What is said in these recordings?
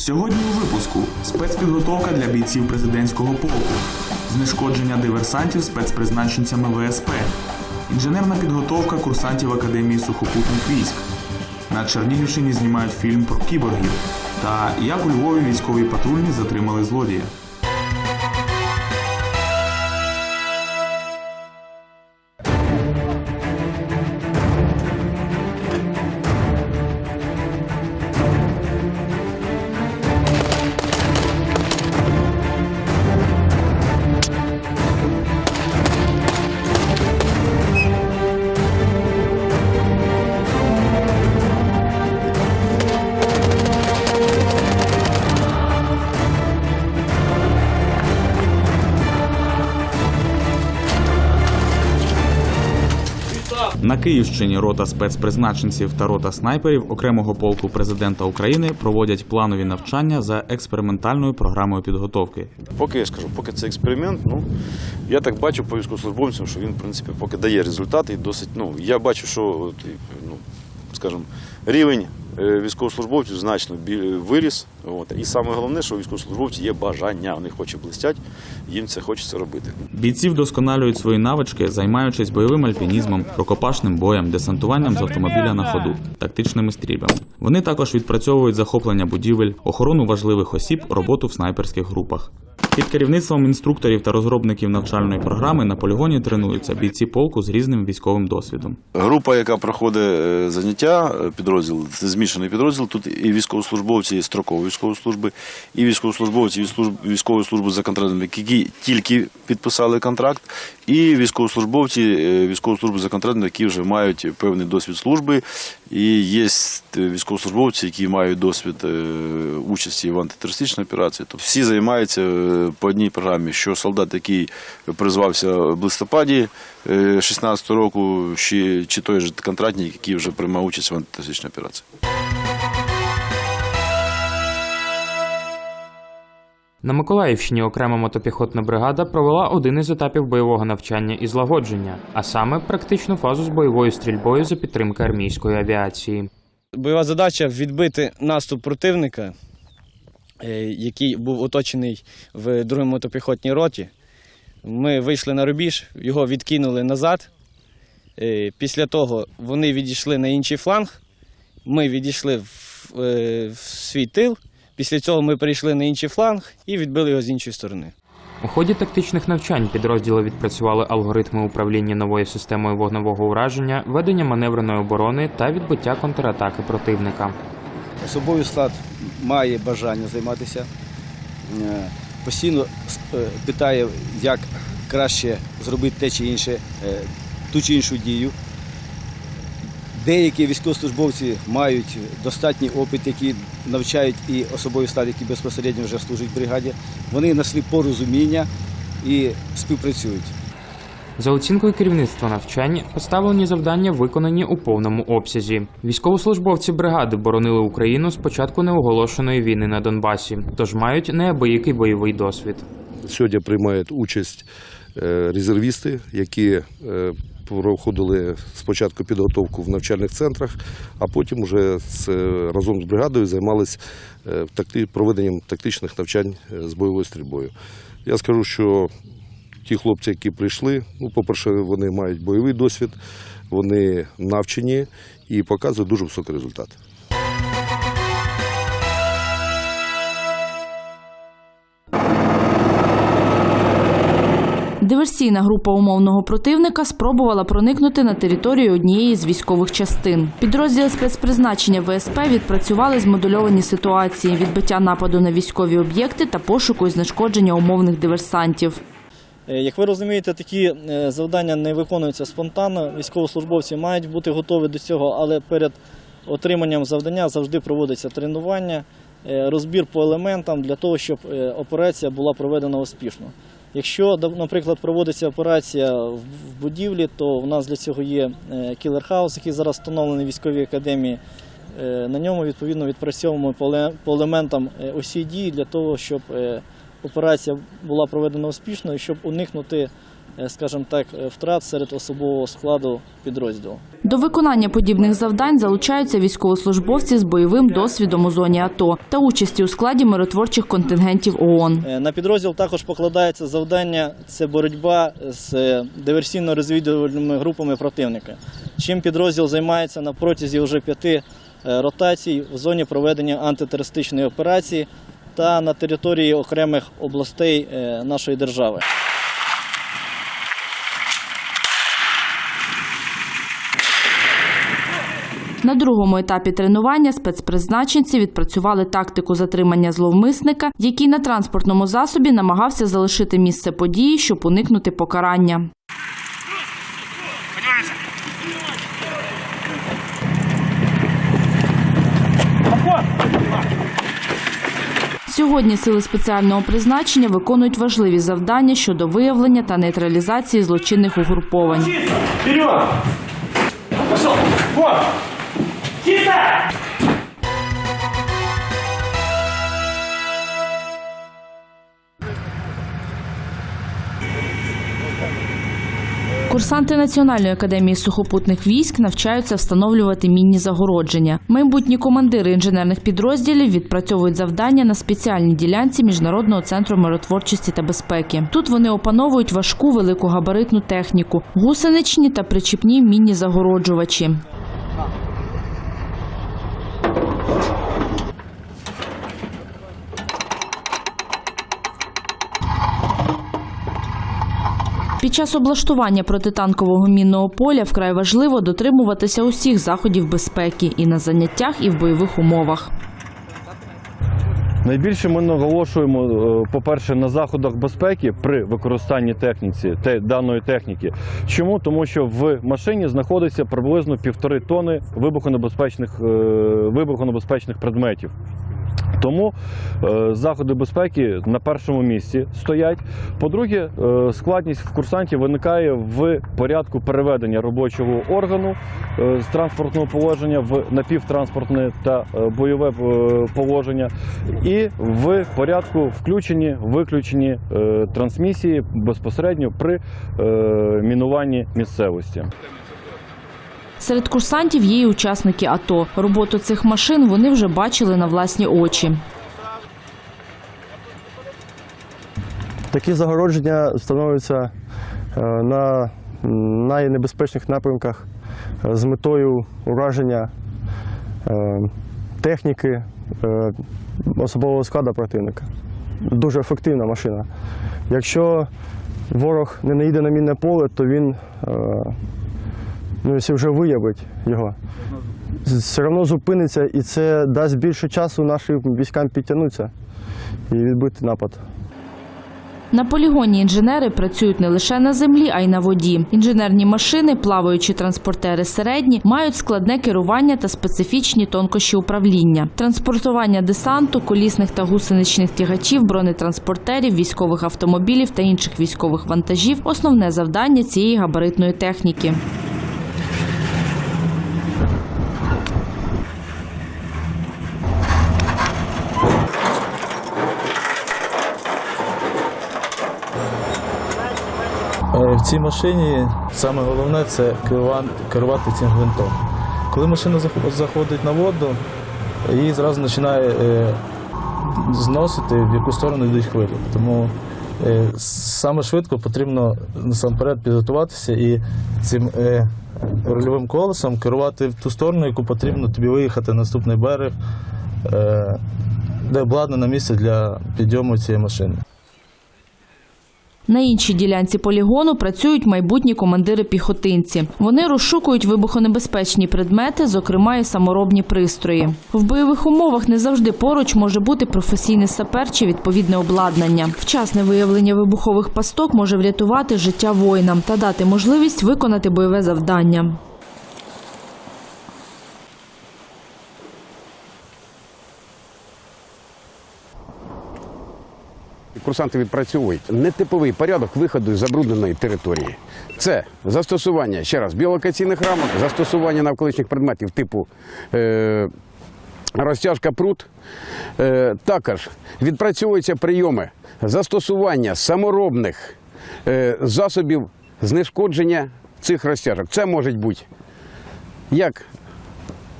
Сьогодні у випуску спецпідготовка для бійців президентського полку, знешкодження диверсантів спецпризначенцями ВСП, інженерна підготовка курсантів Академії сухопутних військ. На Чернігівщині знімають фільм про кіборгів та як у Львові військові патрульні затримали злодія. Київщині рота спецпризначенців та рота снайперів окремого полку президента України проводять планові навчання за експериментальною програмою підготовки. Поки я скажу, поки це експеримент, ну я так бачу по військовослужбовцям, що він, в принципі, поки дає результати досить. Ну я бачу, що ну, скажімо, рівень е, військовослужбовців значно виріс. От. І саме головне, що у військовослужбовців є бажання, вони хочуть блистять, їм це хочеться робити. Бійці вдосконалюють свої навички, займаючись бойовим альпінізмом, рукопашним боєм, десантуванням з автомобіля на ходу, тактичними стрільбами. Вони також відпрацьовують захоплення будівель, охорону важливих осіб, роботу в снайперських групах. Під керівництвом інструкторів та розробників навчальної програми на полігоні тренуються бійці полку з різним військовим досвідом. Група, яка проходить е, заняття, підрозділ, це змішаний підрозділ. Тут і військовослужбовці строкової військової служби, і військовослужбовці військової служби за контрактом, які тільки підписали контракт, і військовослужбовці е, військової служби за контрактом, які вже мають певний досвід служби. І є військовослужбовці, які мають досвід е, участі в антитерористичній операції. Тобто всі займаються е, по одній програмі, що солдат, який призвався в листопаді 16 року, чи той же контрактник, який вже приймав участь в антитерористичній операції. На Миколаївщині окрема мотопіхотна бригада провела один із етапів бойового навчання і злагодження, а саме практичну фазу з бойовою стрільбою за підтримки армійської авіації. Бойова задача відбити наступ противника, е, який був оточений в другій мотопіхотній роті. Ми вийшли на рубіж, його відкинули назад. Е, Після того вони відійшли на інший фланг. Ми відійшли е, в свій тил. Після цього ми перейшли на інший фланг і відбили його з іншої сторони. У ході тактичних навчань підрозділи відпрацювали алгоритми управління новою системою вогневого ураження, ведення маневреної оборони та відбиття контратаки противника. Особовий склад має бажання займатися, е, постійно е, питає, як краще зробити те чи інше, е, ту чи іншу дію. Деякі військовослужбовці мають достатній опит, які навчають і особовий склад, який безпосередньо вже служить в бригаді. Вони знайшли порозуміння і співпрацюють. За оцінкою керівництва навчань, поставлені завдання виконані у повному обсязі. Військовослужбовці бригади боронили Україну з початку неоголошеної війни на Донбасі, тож мають неабиякий бойовий досвід. Сьогодні приймають участь е, резервісти, які е, проходили спочатку підготовку в навчальних центрах, а потім вже е, разом з бригадою займалися е, проведенням тактичних навчань е, з бойовою стрільбою. Я скажу, що ті хлопці, які прийшли, ну, по-перше, вони мають бойовий досвід, вони навчені і показують дуже високий результат. Диверсійна група умовного противника спробувала проникнути на територію однієї з військових частин. Підрозділи спецпризначення ВСП відпрацювали змодульовані ситуації, відбиття нападу на військові об'єкти та пошуку і знешкодження умовних диверсантів. Е, Як ви розумієте, такі е, завдання не виконуються спонтанно. Військовослужбовці мають бути готові до цього, але перед отриманням завдання завжди проводиться тренування, е, розбір по елементам для того, щоб операція була проведена успішно. Якщо, наприклад, проводиться операція в будівлі, то в нас для цього є кілер-хаус, який зараз встановлений в військовій академії. Е, На ньому відповідно відпрацьовуємо по елементам е, усі дії для того, щоб е, операція була проведена успішно і щоб уникнути е, скажімо так, е, втрат серед особового складу підрозділу. До виконання подібних завдань залучаються військовослужбовці з бойовим досвідом у зоні АТО та участі у складі миротворчих контингентів ООН. Е, На підрозділ також покладається завдання це боротьба з е, диверсійно-розвідувальними групами противника. Чим підрозділ займається на протязі вже п'яти е, ротацій в зоні проведення антитерористичної операції та на території окремих областей е, нашої держави. На другому етапі тренування спецпризначенці відпрацювали тактику затримання зловмисника, який на транспортному засобі намагався залишити місце події, щоб уникнути покарання. Сьогодні сили спеціального призначення виконують важливі завдання щодо виявлення та нейтралізації злочинних угруповань. Курсанти Національної академії сухопутних військ навчаються встановлювати мінні загородження. Майбутні командири інженерних підрозділів відпрацьовують завдання на спеціальній ділянці міжнародного центру миротворчості та безпеки. Тут вони опановують важку великогабаритну техніку, гусеничні та причіпні мінні загороджувачі. Під час облаштування протитанкового мінного поля вкрай важливо дотримуватися усіх заходів безпеки і на заняттях, і в бойових умовах. Найбільше ми наголошуємо, е, по-перше, на заходах безпеки при використанні техніці те, даної техніки. Чому? Тому що в машині знаходиться приблизно півтори тони вибухонебезпечних, е, вибухонебезпечних предметів. Тому е, заходи безпеки на першому місці стоять. По-друге, е, складність в курсантів виникає в порядку переведення робочого органу е, з транспортного положення в напівтранспортне та бойове положення, і в порядку включені виключені трансмісії безпосередньо при мінуванні місцевості. Серед курсантів є й учасники АТО. Роботу цих машин вони вже бачили на власні очі. Такі загородження встановлюються е, на найнебезпечних напрямках е, з метою ураження е, техніки особового складу противника. Дуже ефективна машина. Якщо ворог не наїде на мінне поле, то він, ну, якщо вже виявить його, все одно зупиниться і це дасть більше часу нашим військам підтягнутися і відбити напад. На полігоні інженери працюють не лише на землі, а й на воді. Інженерні машини, плаваючі транспортери середні, мають складне керування та специфічні тонкощі управління. Транспортування десанту, колісних та гусеничних тягачів, бронетранспортерів, військових автомобілів та інших військових вантажів основне завдання цієї габаритної техніки. Цій машині саме головне це керувати, цим гвинтом. Коли машина заходить на воду, її зразу починає е, зносити, в яку сторону йдуть хвилі. Тому е, саме швидко потрібно насамперед підготуватися і цим е, рульовим колесом керувати в ту сторону, яку потрібно тобі виїхати на наступний берег, де обладнане місце для підйому цієї машини. На іншій ділянці полігону працюють майбутні командири-піхотинці. Вони розшукують вибухонебезпечні предмети, зокрема і саморобні пристрої. В бойових умовах не завжди поруч може бути професійний сапер чи відповідне обладнання. Вчасне виявлення вибухових пасток може врятувати життя воїнам та дати можливість виконати бойове завдання. Курсанти відпрацьовують нетиповий порядок виходу з забрудненої території. Це застосування ще раз біолокаційних рамок, застосування навколишніх предметів типу е, розтяжка прут. Е, також відпрацьовуються прийоми застосування саморобних е, засобів знешкодження цих розтяжок. Це може бути як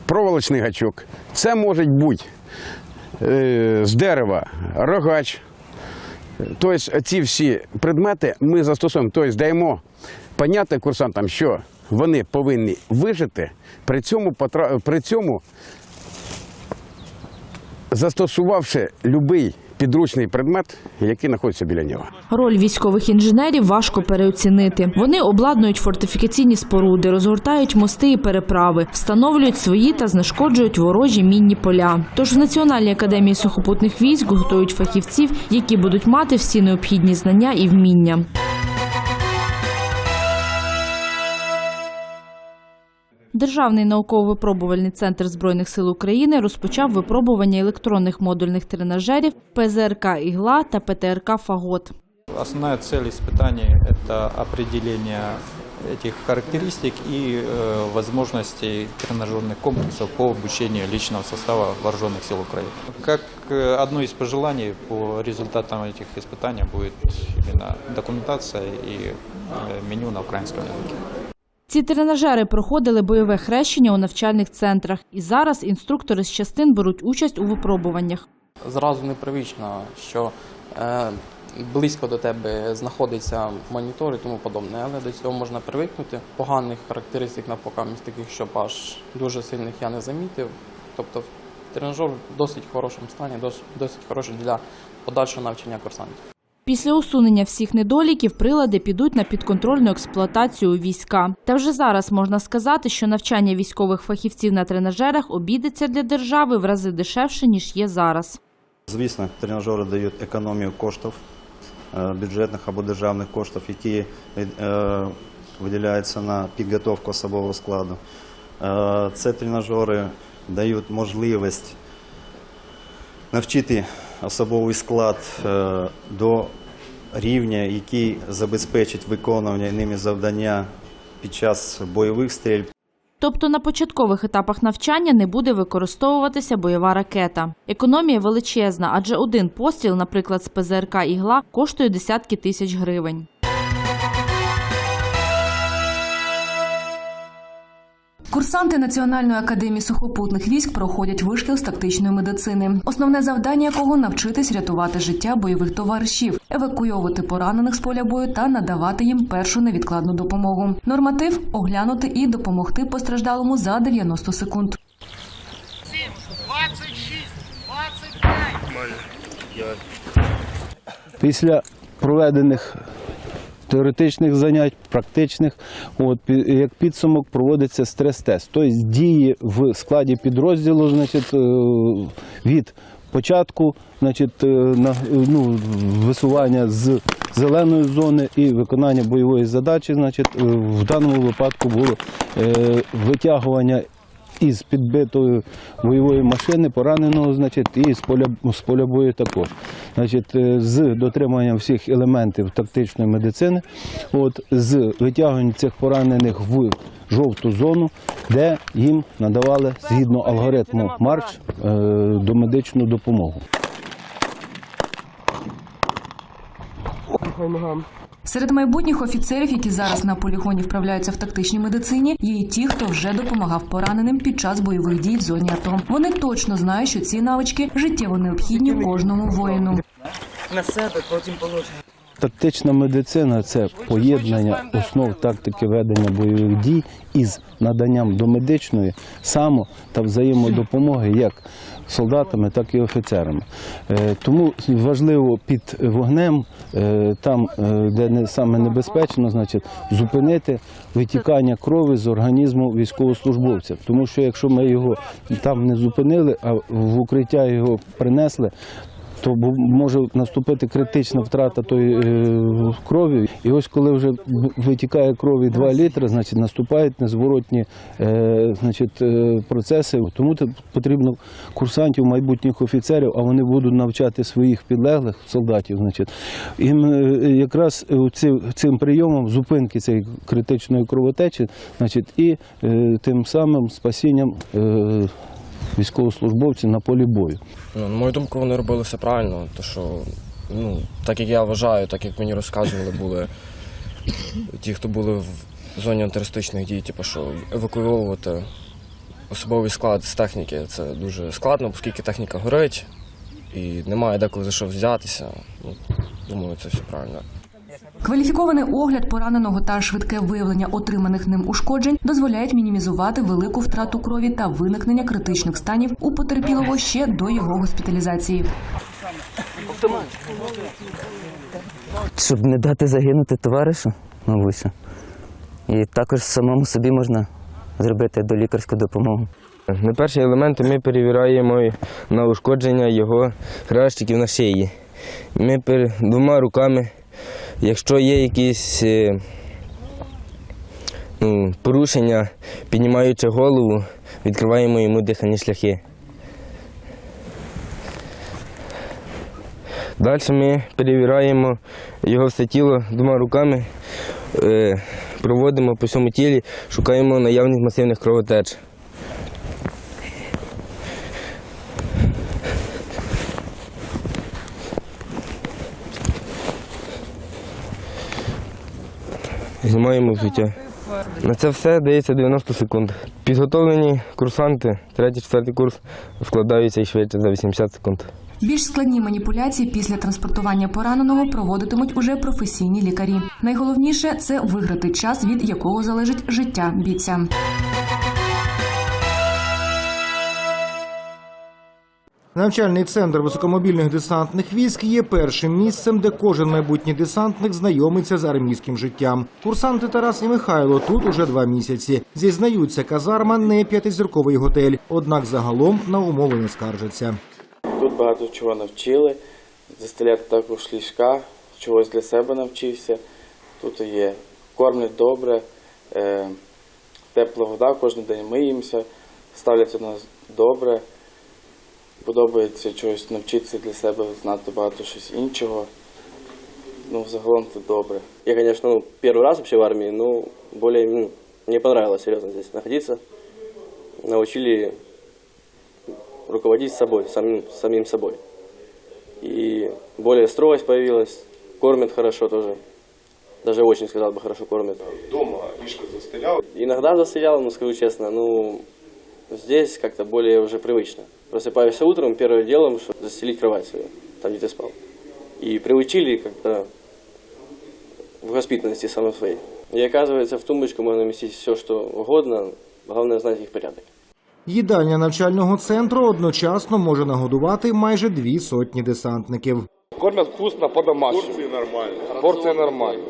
проволочний гачок, це може бути е, з дерева рогач. Тобто ці всі предмети ми застосуємо, тобто даємо поняти курсантам, що вони повинні вижити, при цьому, при цьому застосувавши будь-який підручний предмет, який знаходиться біля нього. Роль військових інженерів важко переоцінити. Вони обладнують фортифікаційні споруди, розгортають мости і переправи, встановлюють свої та знешкоджують ворожі мінні поля. Тож в Національній академії сухопутних військ готують фахівців, які будуть мати всі необхідні знання і вміння. Державний науково-випробувальний центр збройних сил України розпочав випробування електронних модульних тренажерів ПЗРК «Ігла» та ПТРК «Фагот». Основная цель испытаний – это определение этих характеристик и э, возможностей тренажерных комплексов по обучению личного состава вооруженных сил Украины. Как э, одно из пожеланий по результатам этих испытаний будет именно документация и э, меню на украинском языке. Ці тренажери проходили бойове хрещення у навчальних центрах, і зараз інструктори з частин беруть участь у випробуваннях. Зразу непривично, що е, близько до тебе знаходиться монітор і тому подобне, але до цього можна привикнути. Поганих характеристик на покамість таких, щоб аж дуже сильних я не замітив. Тобто тренажер в досить хорошому стані, досить хороший для подальшого навчання курсантів. Після усунення всіх недоліків прилади підуть на підконтрольну експлуатацію війська. Та вже зараз можна сказати, що навчання військових фахівців на тренажерах обійдеться для держави в рази дешевше ніж є зараз. Звісно, тренажери дають економію коштів, е, бюджетних або державних коштів, які е, виділяються на підготовку особового складу. Е, Це тренажери дають можливість навчити особовий склад до рівня, який забезпечить виконування ними завдання під час бойових стрільб. Тобто на початкових етапах навчання не буде використовуватися бойова ракета. Економія величезна, адже один постріл, наприклад, з ПЗРК «Ігла», коштує десятки тисяч гривень. Курсанти Національної академії сухопутних військ проходять вишкіл з тактичної медицини, основне завдання якого навчитись рятувати життя бойових товаришів, евакуйовувати поранених з поля бою та надавати їм першу невідкладну допомогу. Норматив оглянути і допомогти постраждалому за 90 секунд. Після проведених теоретичних занять, практичних, от, як підсумок проводиться стрес-тест. Тобто дії в складі підрозділу значить, е, від початку значить, е, на, ну, висування з зеленої зони і виконання бойової задачі. Значить, е, в даному випадку було витягування із підбитої бойової машини, пораненого, значить, і з поля, з поля бою також. Значить, е, з дотриманням всіх елементів тактичної медицини, от, з витягуванням цих поранених в жовту зону, де їм надавали згідно алгоритму марш е, домедичну допомогу. Серед майбутніх офіцерів, які зараз на полігоні вправляються в тактичній медицині, є і ті, хто вже допомагав пораненим під час бойових дій в зоні АТО. Вони точно знають, що ці навички життєво необхідні кожному воїну. На себе потім положимо. Тактична медицина це поєднання основ тактики ведення бойових дій із наданням домедичної само та взаємодопомоги як солдатами, так і офіцерами. Е, Тому важливо під вогнем, е, там, е, де саме небезпечно, значить, зупинити витікання крові з організму військовослужбовця. Тому що якщо ми його там не зупинили, а в укриття його принесли, то може наступити критична втрата тої е, крові. І ось коли вже витікає крові 2 літри, значить наступають незворотні е, значить, е, процеси. Тому потрібно курсантів, майбутніх офіцерів, а вони будуть навчати своїх підлеглих солдатів. Значить, е, якраз цим прийомом зупинки цієї критичної кровотечі, значить, і тим самим спасінням. Військовослужбовців на полі бою. Ну, на мою думку, вони робили все правильно, тому що ну, так як я вважаю, так як мені розказували, були ті, хто були в зоні антитерористичних дій, типу, що евакуйовувати особовий склад з техніки це дуже складно, оскільки техніка горить і немає деколи за що взятися. Ну, думаю, це все правильно. Кваліфікований огляд пораненого та швидке виявлення отриманих ним ушкоджень дозволяють мінімізувати велику втрату крові та виникнення критичних станів у потерпілого ще до його госпіталізації. Щоб не дати загинути товаришу, мабуть. І також самому собі можна зробити долікарську допомогу. На перші елементи ми перевіряємо на ушкодження його хрящиків на шиї. Ми двома руками, якщо є якісь е, ну, порушення, піднімаючи голову, відкриваємо йому дихальні шляхи. Далі ми перевіряємо його все тіло двома руками, е, проводимо по всьому тілі, шукаємо наявність масивних кровотеч. Знімаємо життя. На це все дається 90 секунд. Підготовлені курсанти, третій, четвертий курс, складаються і швидше за 80 секунд. Більш складні маніпуляції після транспортування пораненого проводитимуть уже професійні лікарі. Найголовніше це виграти час, від якого залежить життя бійця. Навчальний центр високомобільних десантних військ є першим місцем, де кожен майбутній десантник знайомиться з армійським життям. Курсанти Тарас і Михайло тут уже два місяці. Зізнаються, казарма не п'ятизірковий готель, однак загалом на умови не скаржаться. Тут багато чого навчили. Застеляти також ліжка, чогось для себе навчився. Тут є кормлять добре, е, тепла вода, кожен день миємося, ставляться нас добре. Подобається чогось навчитися для себе, знати багато щось іншого. Ну, загалом це добре. Я, конечно, ну, первый раз вообще в армии, но более ну, мне понравилось серьезно здесь находиться. Научили руководить собой, самим, самим собой. И более строгость появилась, кормят хорошо тоже. Даже очень, сказал бы, хорошо кормят. Дома лишко застелял. Иногда застрял, но скажу честно, ну, здесь как-то более уже привычно. Просыпаешься утром, первым делом, что застелить кровать свою, там, где ты спал. И приучили как-то в воспитанности самой своей. И оказывается, в тумбочку можно вместить все, что угодно, главное знать их порядок. Їдальня навчального центру одночасно може нагодувати майже дві сотні десантників. Кормят вкусно по-домашнему. Порции нормально. Порция нормально.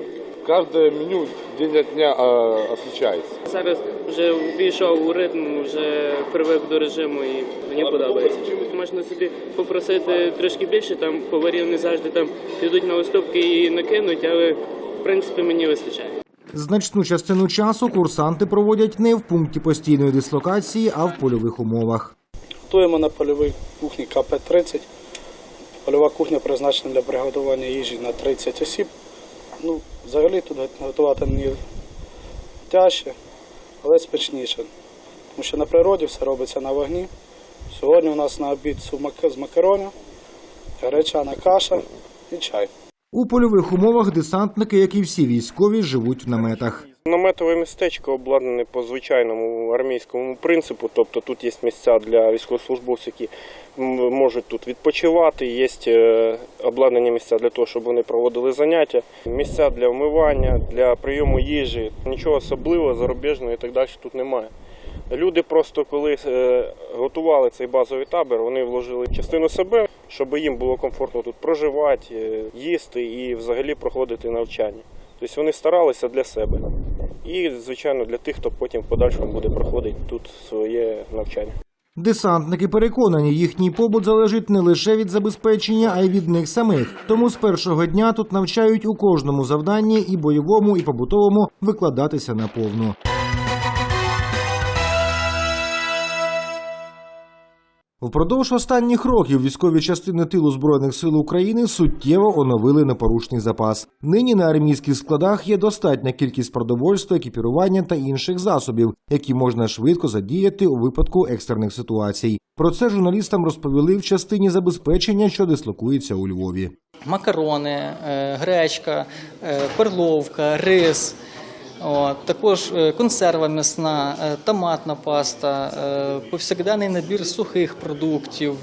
Каждое меню день от дня э, отличается. Зараз вже ввійшов у ритм, вже привик до режиму і мені подобається. Можна собі попросити трошки більше, там поварів не завжди там підуть на уступки і накинуть, але в принципі мені вистачає. Значну частину часу курсанти проводять не в пункті постійної дислокації, а в польових умовах. Готуємо на польовій кухні КП-30. Польова кухня призначена для приготування їжі на 30 осіб. Ну, взагалі тут готувати не тяжче, але спечніше. Тому що на природі все робиться на вогні. Сьогодні у нас на обід з макаронів, гречана каша і чай. У польових умовах десантники, як і всі військові, живуть в наметах. Наметове містечко обладнане по звичайному армійському принципу. Тобто тут є місця для військовослужбовців, які можуть тут відпочивати. Є е, обладнані місця для того, щоб вони проводили заняття, місця для вмивання, для прийому їжі. Нічого особливого, зарубіжного і так далі тут немає. Люди просто коли е, готували цей базовий табір, вони вложили частину себе, щоб їм було комфортно тут проживати, е, їсти і взагалі проходити навчання. Тобто вони старалися для себе і, звичайно, для тих, хто потім в подальшому буде проходити тут своє навчання. Десантники переконані, їхній побут залежить не лише від забезпечення, а й від них самих. Тому з першого дня тут навчають у кожному завданні і бойовому, і побутовому викладатися наповну. Впродовж останніх років військові частини тилу збройних сил України суттєво оновили непорушний запас. Нині на армійських складах є достатня кількість продовольства, екіпірування та інших засобів, які можна швидко задіяти у випадку екстрених ситуацій. Про це журналістам розповіли в частині забезпечення, що дислокується у Львові. макарони, е, гречка, е, перловка, рис. От, також е, консерва м'ясна, е, томатна паста, е, повсякденний набір сухих продуктів,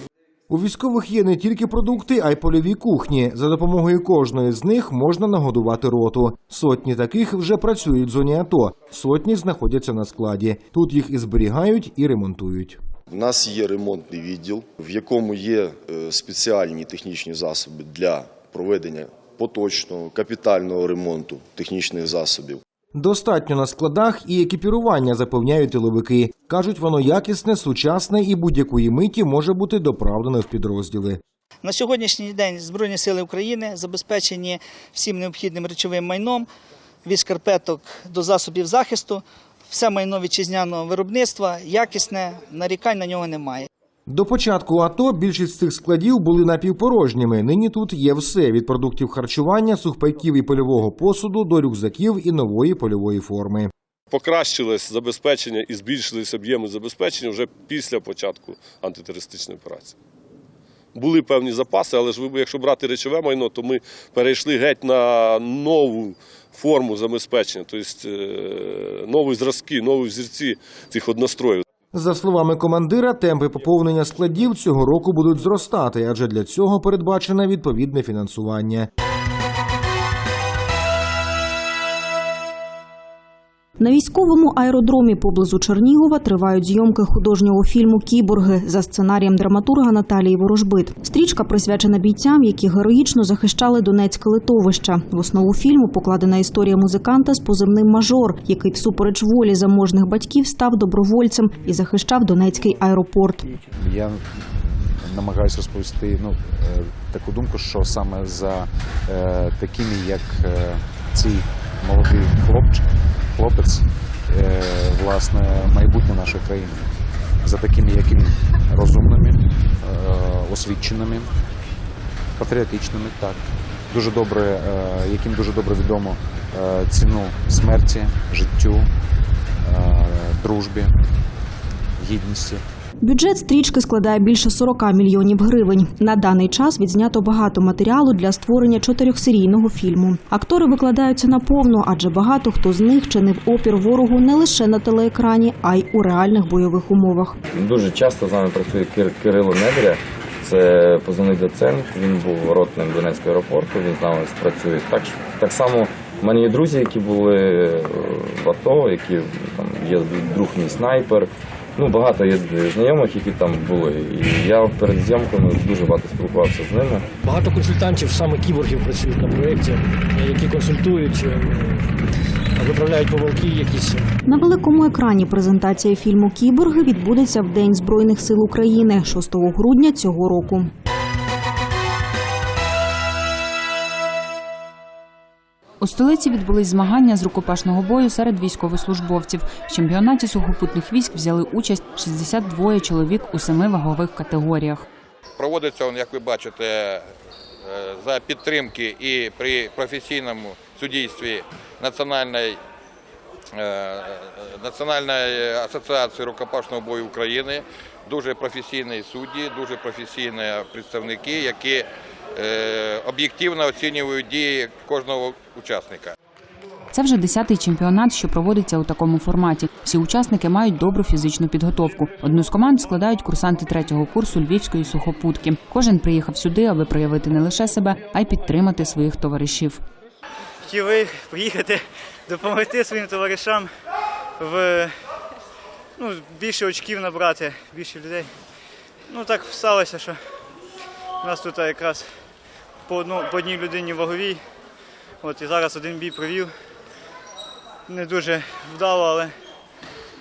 У військових є не тільки продукти, а й польові кухні. За допомогою кожної з них можна нагодувати роту. Сотні таких вже працюють в зоні АТО, сотні знаходяться на складі. Тут їх і зберігають, і ремонтують. У нас є ремонтний відділ, в якому є спеціальні технічні засоби для проведення поточного капітального ремонту технічних засобів. Достатньо на складах і екіпірування запевняють тиловики. Кажуть, воно якісне, сучасне і будь-якої миті може бути доправлено в підрозділи. На сьогоднішній день Збройні сили України забезпечені всім необхідним речовим майном від шкарпеток до засобів захисту. Все майно вітчизняного виробництва якісне, нарікань на нього немає. До початку АТО більшість цих складів були напівпорожніми. Нині тут є все від продуктів харчування, сухпайків і польового посуду до рюкзаків і нової польової форми. Покращилось забезпечення і збільшились об'єми забезпечення вже після початку антитерористичної операції. Були певні запаси, але ж ви, якщо брати речове майно, то ми перейшли геть на нову форму забезпечення, тобто нові зразки, нові взірці цих одностроїв. За словами командира, темпи поповнення складів цього року будуть зростати, адже для цього передбачене відповідне фінансування. На військовому аеродромі поблизу Чернігова тривають зйомки художнього фільму Кіборги за сценарієм драматурга Наталії Ворожбит. Стрічка присвячена бійцям, які героїчно захищали Донецьке литовище. В основу фільму покладена історія музиканта з позивним мажор, який всупереч волі заможних батьків став добровольцем і захищав Донецький аеропорт. Я намагаюся розповісти ну, е, таку думку, що саме за е, такими, як е, цей молодий хлопчик, хлопець, е, власне, майбутнє нашої країни. За такими, яким розумними, е, освіченими, патріотичними, так. Дуже добре, е, яким дуже добре відомо ціну смерті, життю, дружбі, гідності. Бюджет стрічки складає більше 40 мільйонів гривень. На даний час відзнято багато матеріалу для створення чотирьохсерійного фільму. Актори викладаються наповну, адже багато хто з них чинив опір ворогу не лише на телеекрані, а й у реальних бойових умовах. Дуже часто з нами працює Кир- Кирило Недря. Це позивний доцент. Він був ротним Донецького аеропорту. Він з нами працює. Так так само в мене є друзі, які були е, в АТО, які там є друг мій снайпер. Ну багато є знайомих, які там були. І я перед зйомками дуже багато спілкувався з ними. Багато консультантів, саме кіборгів, працюють на проєкті, які консультують, е, виправляють помилки якісь. На великому екрані презентація фільму Кіборги відбудеться в День Збройних сил України 6 грудня цього року. У столиці відбулись змагання з рукопашного бою серед військовослужбовців. В чемпіонаті сухопутних військ взяли участь 62 чоловік у семи вагових категоріях. Проводиться, він, як ви бачите, е, за підтримки і при професійному суддівстві Національної, е, Національної асоціації рукопашного бою України. Дуже професійні судді, дуже професійні представники, які об'єктивно оцінюють дії кожного учасника. Це вже десятий чемпіонат, що проводиться у такому форматі. Всі учасники мають добру фізичну підготовку. Одну з команд складають курсанти третього курсу львівської сухопутки. Кожен приїхав сюди, аби проявити не лише себе, а й підтримати своїх товаришів. Хотіли приїхати допомогти своїм товаришам в ну, більше очків набрати, більше людей. Ну так сталося, що у нас тут якраз по, одну, по одній людині ваговій. От і зараз один бій провів. Не дуже вдало, але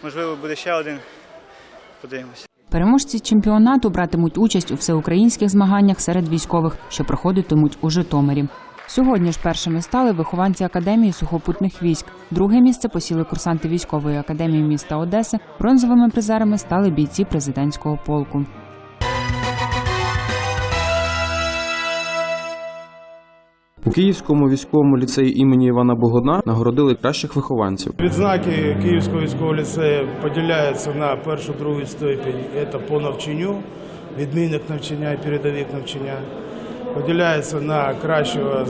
можливо буде ще один. Подивимося. Переможці чемпіонату братимуть участь у всеукраїнських змаганнях серед військових, що проходитимуть у Житомирі. Сьогодні ж першими стали вихованці академії сухопутних військ. Друге місце посіли курсанти військової академії міста Одеси. Бронзовими призерами стали бійці президентського полку. Київському військовому ліцеї імені Івана Богодна нагородили кращих вихованців. Відзнаки Київського військового ліцею поділяються на першу другу ступінь. Це по навчанню, відмінник навчання і передовик навчання. поділяється на кращого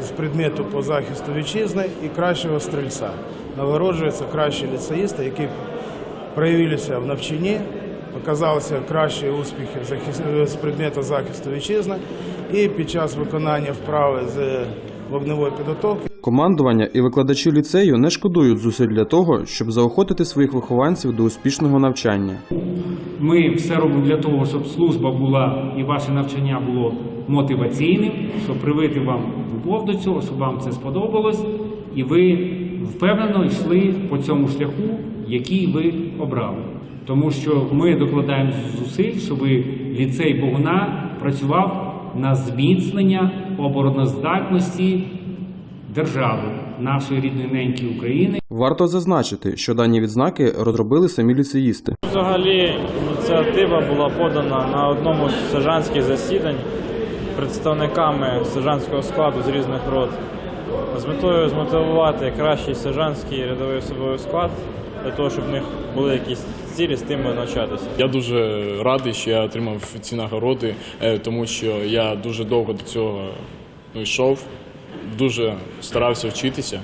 з предмету по захисту вітчизни і кращого стрільця. Нагороджуються кращі ліцеїсти, які проявилися в навчанні, показалися кращі успіхи з предмету захисту вітчизни і під час виконання вправи з вогневої підготовки Командування і викладачі ліцею не шкодують зусиль для того, щоб заохотити своїх вихованців до успішного навчання. Ми все робимо для того, щоб служба була і ваше навчання було мотиваційним, щоб привити вам любов до цього, щоб вам це сподобалось, і ви впевнено йшли по цьому шляху, який ви обрали. Тому що ми докладаємо зусиль, щоб ліцей Богуна працював на зміцнення обороноздатності держави, нашої рідної неньки України. Варто зазначити, що дані відзнаки розробили самі ліцеїсти. Взагалі ініціатива була подана на одному з сержантських засідань представниками сержантського складу з різних рот з метою змотивувати кращий сержантський рядовий особовий склад для того, щоб в них були якісь цілі з тим навчатися. Я дуже радий, що я отримав ці нагороди, е, тому що я дуже довго до цього йшов, дуже старався вчитися.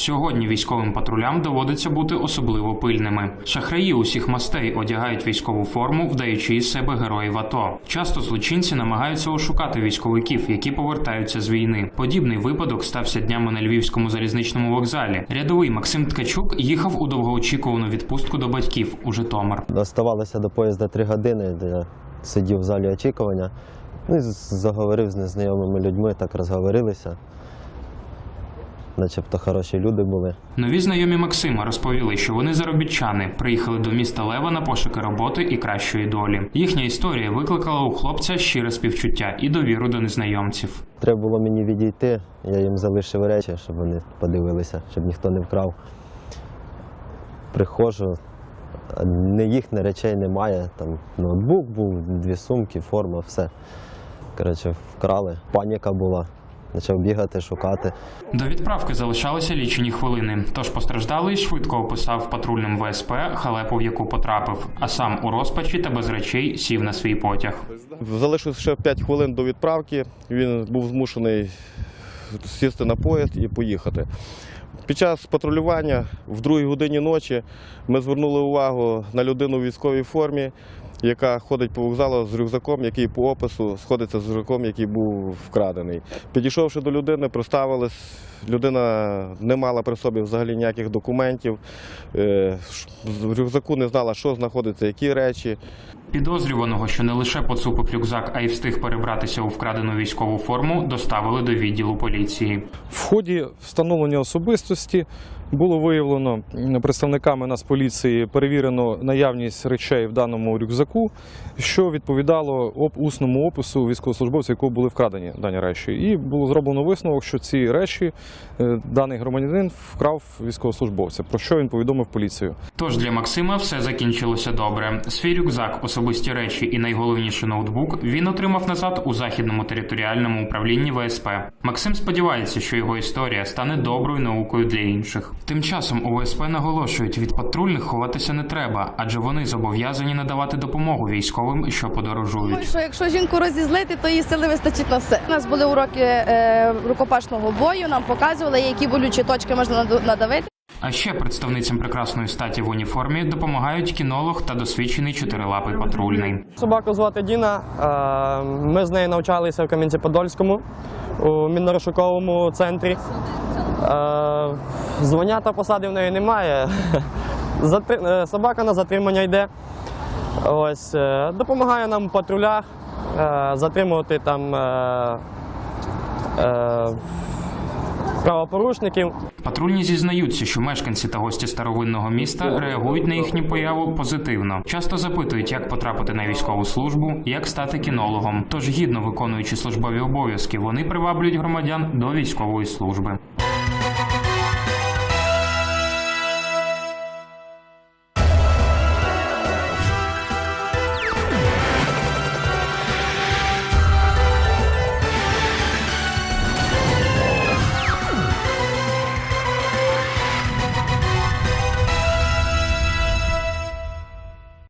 Сьогодні військовим патрулям доводиться бути особливо пильними. Шахраї усіх мастей одягають військову форму, вдаючи із себе героїв АТО. Часто злочинці намагаються ошукати військовиків, які повертаються з війни. Подібний випадок стався днями на львівському залізничному вокзалі. Рядовий Максим Ткачук їхав у довгоочікувану відпустку до батьків у Житомир. Оставалося до поїзда три години, де я сидів в залі очікування. Ну і заговорив з незнайомими людьми, так розговорилися. Начебто хороші люди були. Нові знайомі Максима розповіли, що вони заробітчани, приїхали до міста Лева на пошуки роботи і кращої долі. Їхня історія викликала у хлопця щире співчуття і довіру до незнайомців. Треба було мені відійти, я їм залишив речі, щоб вони подивилися, щоб ніхто не вкрав. Приходжу, не їх, не речей немає. Там ноутбук був, дві сумки, форма, все. Коротше, вкрали. Паніка була. Почав бігати, шукати. До відправки залишалися лічені хвилини. Тож постраждалий швидко описав патрульним ВСП халепу, в яку потрапив, а сам у розпачі та без речей сів на свій потяг. Залишилось ще 5 хвилин до відправки. Він був змушений сісти на поїзд і поїхати. Під час патрулювання в другій годині ночі ми звернули увагу на людину в військовій формі, яка ходить по вокзалу з рюкзаком, який по опису сходиться з рюкзаком, який був вкрадений. Підійшовши до людини, приставились, Людина не мала при собі взагалі ніяких документів. з В рюкзаку не знала, що знаходиться, які речі. Підозрюваного, що не лише поцупив рюкзак, а й встиг перебратися у вкрадену військову форму, доставили до відділу поліції. В ході встановлення особистості було виявлено представниками Нацполіції перевірено наявність речей в даному рюкзаку, що відповідало об усному опису військовослужбовця, якого були вкрадені дані речі. І було зроблено висновок, що ці речі е, даний громадянин вкрав військовослужбовця, про що він повідомив поліцію. Тож для Максима все закінчилося добре. Свій рюкзак, особисті речі і найголовніше ноутбук він отримав назад у західному територіальному управлінні ВСП. Максим сподівається, що його історія стане доброю наукою для інших. Тим часом у ВСП наголошують, від патрульних ховатися не треба, адже вони зобов'язані надавати допомогу військовим, що подорожують. Що якщо жінку розізлити, то її сили вистачить на все. У нас були уроки е, рукопашного бою, нам показували, які болючі точки можна надавити. А ще представницям прекрасної статі в уніформі допомагають кінолог та досвідчений чотирилапий патрульний. Собаку звати Діна. Е, Ми з нею навчалися в Кам'янці-Подольському у мінно-розшуковому центрі. Е, Звання та посади в неї немає. Е, Собака на затримання йде. Допомагає нам в патрулях затримувати там правопорушників. Патрульні зізнаються, що мешканці та гості старовинного міста реагують на їхню появу позитивно. Часто запитують, як потрапити на військову службу, як стати кінологом. Тож гідно виконуючи службові обов'язки, вони приваблюють громадян до військової служби.